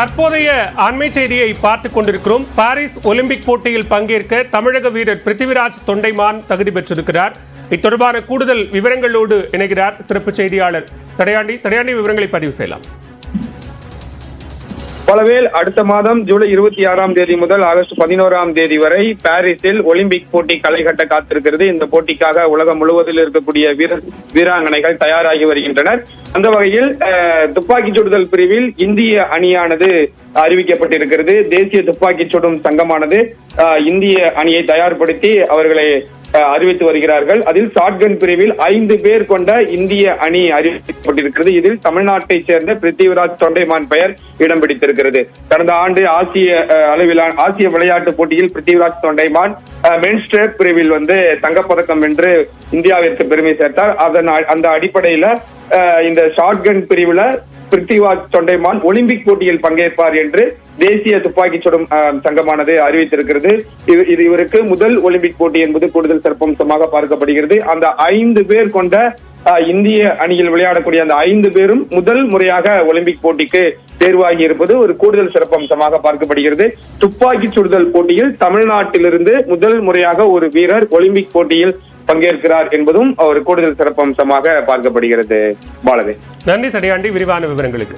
தற்போதைய அண்மை செய்தியை பார்த்துக் கொண்டிருக்கிறோம். பாரிஸ் ஒலிம்பிக் போட்டியில் பங்கேற்க தமிழக வீரர் பிருத்திவிராஜ் தொண்டைமான் தகுதி பெற்றிருக்கிறார். இத்தொடர்பான கூடுதல் விவரங்களோடு இணைகிறார் சிறப்பு செய்தியாளர். சடையாண்டி சடையாண்டி விவரங்களை பதிவு செய்யலாம். பலவேல் அடுத்த மாதம் ஜூலை இருபத்தி ஆறாம் தேதி முதல் ஆகஸ்ட் பதினோராம் தேதி வரை பாரிஸில் ஒலிம்பிக் போட்டி களை கட்ட காத்திருக்கிறது. இந்த போட்டிக்காக உலகம் முழுவதில் இருக்கக்கூடிய வீர வீராங்கனைகள் தயாராகி வருகின்றனர். அந்த வகையில் துப்பாக்கி சுடுதல் பிரிவில் இந்திய அணியானது அறிவிக்கப்பட்டிருக்கிறது. தேசிய துப்பாக்கி சுடும் சங்கமானது இந்திய அணியை தயார்படுத்தி அவர்களை அறிவித்து வருகிறார்கள். அதில் ஷாட்கன் பிரிவில் ஐந்து பேர் கொண்ட இந்திய அணி அறிவிக்கப்பட்டிருக்கிறது. இதில் தமிழ்நாட்டைச் சேர்ந்த பிருத்திவிராஜ் தொண்டைமான் பெயர் இடம் பிடித்திருக்கிறது கடந்த ஆண்டு ஆசிய அளவிலான ஆசிய விளையாட்டுப் போட்டியில் பிருத்திவிராஜ் தொண்டைமான் மென்ஸ் ஸ்ட்ரேட் பிரிவில் வந்து தங்கப்பதக்கம் வென்று இந்தியாவிற்கு பெருமை சேர்த்தார். அதன் அந்த அடிப்படையில இந்த ஷார்ட்கன் பிரிவுல பிருத்திவாஜ் தொண்டைமான் ஒலிம்பிக் போட்டியில் பங்கேற்பார் என்று தேசிய துப்பாக்கி சுடும் சங்கமானது அறிவித்திருக்கிறது. இது இது இவருக்கு முதல் ஒலிம்பிக் போட்டி என்பது கூடுதல் சிறப்பம்சமாக பார்க்கப்படுகிறது. அந்த ஐந்து பேர் கொண்ட இந்திய அணியில் விளையாடக்கூடிய அந்த ஐந்து பேரும் முதல் முறையாக ஒலிம்பிக் போட்டிக்கு தேர்வாகி இருப்பது ஒரு கூடுதல் சிறப்பம்சமாக பார்க்கப்படுகிறது. துப்பாக்கி சுடுதல் போட்டியில் தமிழ்நாட்டிலிருந்து முதல் முறையாக ஒரு வீரர் ஒலிம்பிக் போட்டியில் பங்கேற்கிறார் என்பதும் ஒரு கூடுதல் சிறப்பம்சமாக பார்க்கப்படுகிறது. பாலவே நன்றி சடையாண்டி. விரிவான விவரங்களுக்கு.